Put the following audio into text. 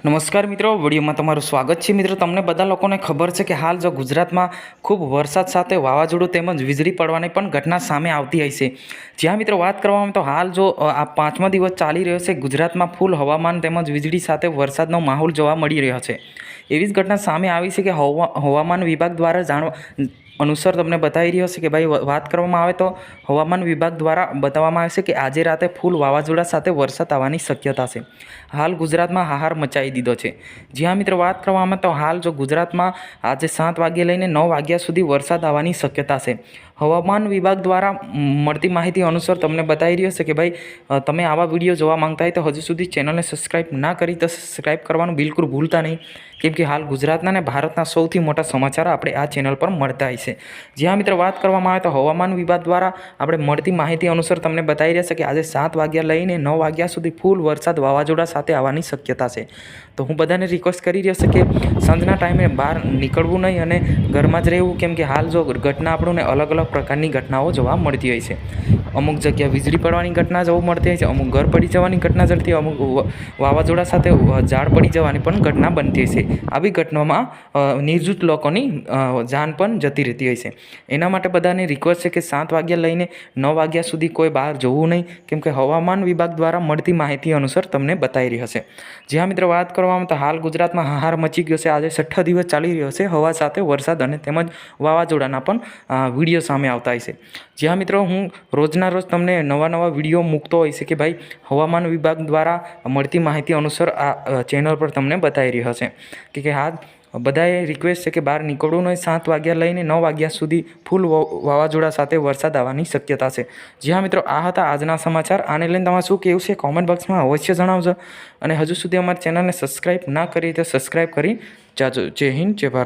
નમસ્કાર મિત્રો, વિડીયોમાં તમારું સ્વાગત છે. મિત્રો, તમને બધા લોકોને ખબર છે કે હાલ જો ગુજરાતમાં ખૂબ વરસાદ સાથે વાવાઝોડું તેમજ વીજળી પડવાની પણ ઘટના સામે આવતી હશે જ્યાં મિત્રો વાત કરવામાં તો હાલ જો આ પાંચમા દિવસ ચાલી રહ્યો છે, ગુજરાતમાં ફૂલ હવામાન તેમજ વીજળી સાથે વરસાદનો માહોલ જોવા મળી રહ્યો છે. એવી જ ઘટના સામે આવી છે કે હવા, હવામાન વિભાગ દ્વારા જાણવા અનુસાર તમને બતાવી રહ્યો છે કે ભાઈ વાત કરવામાં આવે તો હવામાન વિભાગ દ્વારા બતાવવામાં આવે છે કે આજે રાતે ફૂલ વાવાઝોડા સાથે વરસાદ આવવાની શક્યતા છે. હાલ ગુજરાતમાં હાહાર મચાવી દીધો છે. જ્યાં મિત્રો વાત કરવામાં તો હાલ જો ગુજરાતમાં આજે સાત વાગ્યે લઈને નવ વાગ્યા સુધી વરસાદ આવવાની શક્યતા છે. હવામાન વિભાગ દ્વારા મળતી માહિતી અનુસાર તમને બતાવી રહ્યો છે કે ભાઈ તમે આવા વીડિયો જોવા માંગતા હોય તો હજુ સુધી ચેનલને સબસ્ક્રાઈબ ના કરી તો સબસ્ક્રાઈબ કરવાનું બિલકુલ ભૂલતા નહીં. કેમ કે હાલ ગુજરાતના અને ભારતના સૌથી મોટા સમાચાર આપણે આ ચેનલ પર મળતા હોય છે. જ્યાં મિત્રો વાત કરવામાં આવે તો હવામાન વિભાગ દ્વારા આપણે મળતી માહિતી અનુસાર તમને બતાવી રહ્યા છે કે આજે સાત વાગ્યા લઈને નવ વાગ્યા સુધી ફૂલ વરસાદ વાવાઝોડા સાથે આવવાની શક્યતા છે. તો હું બધાને રિક્વેસ્ટ કરી રહ્યો છું કે સાંજના ટાઈમે બહાર નીકળવું નહીં અને ઘરમાં જ રહેવું. કેમ કે હાલ જો ઘટના આપણને અલગ અલગ પ્રકારની ઘટનાઓ જોવા મળતી હોય છે. અમુક જગ્યા વીજળી પડવાની ઘટના જોવા મળતી હોય છે, અમુક ઘર પડી જવાની ઘટના જડતી અમુક વાવાઝોડા સાથે ઝાડ પડી જવાની પણ ઘટના બનતી હોય છે. આવી ઘટનામાં નિર્જુત લોકોની જાન પણ જતી રહેતી હોય છે. એના માટે બધાને રિક્વેસ્ટ છે કે સાત વાગ્યા લઈને નવ વાગ્યા સુધી કોઈ બહાર જવું નહીં કેમકે હવામાન વિભાગ દ્વારા મળતી માહિતી અનુસાર તમને બતાવી રહી હશે. જ્યાં મિત્રો, વાત કરવામાં તો હાલ ગુજરાતમાં હાહાર મચી ગયો છે. આજે છઠ્ઠા દિવસ ચાલી રહ્યો છે. હવા સાથે વરસાદ અને તેમજ વાવાઝોડાના પણ વીડિયો સામે આવતા હશે. જ્યાં મિત્રો હું રોજના રોજ તમને નવા નવા વીડિયો મૂકતો છે કે ભાઈ હવામાન વિભાગ દ્વારા મળતી માહિતી અનુસાર આ ચેનલ પર તમને બતાવી રહ્યો છે. કે કે હા બધાએ રિક્વેસ્ટ છે કે બહાર નીકળવું નહીં, સાત વાગ્યા લઈને નવ વાગ્યા સુધી ફૂલ વાવાઝોડા સાથે વરસાદ આવવાની શક્યતા છે. જ્યાં મિત્રો આ હતા આજના સમાચાર, આને લઈને તમારે શું કહેવું છે કોમેન્ટ બોક્સમાં અવશ્ય જણાવજો. અને હજુ સુધી અમારી ચેનલને સબસ્ક્રાઈબ ના કરી તો સબસ્ક્રાઈબ કરી જાજો. જય હિન્દ, જય ભારત.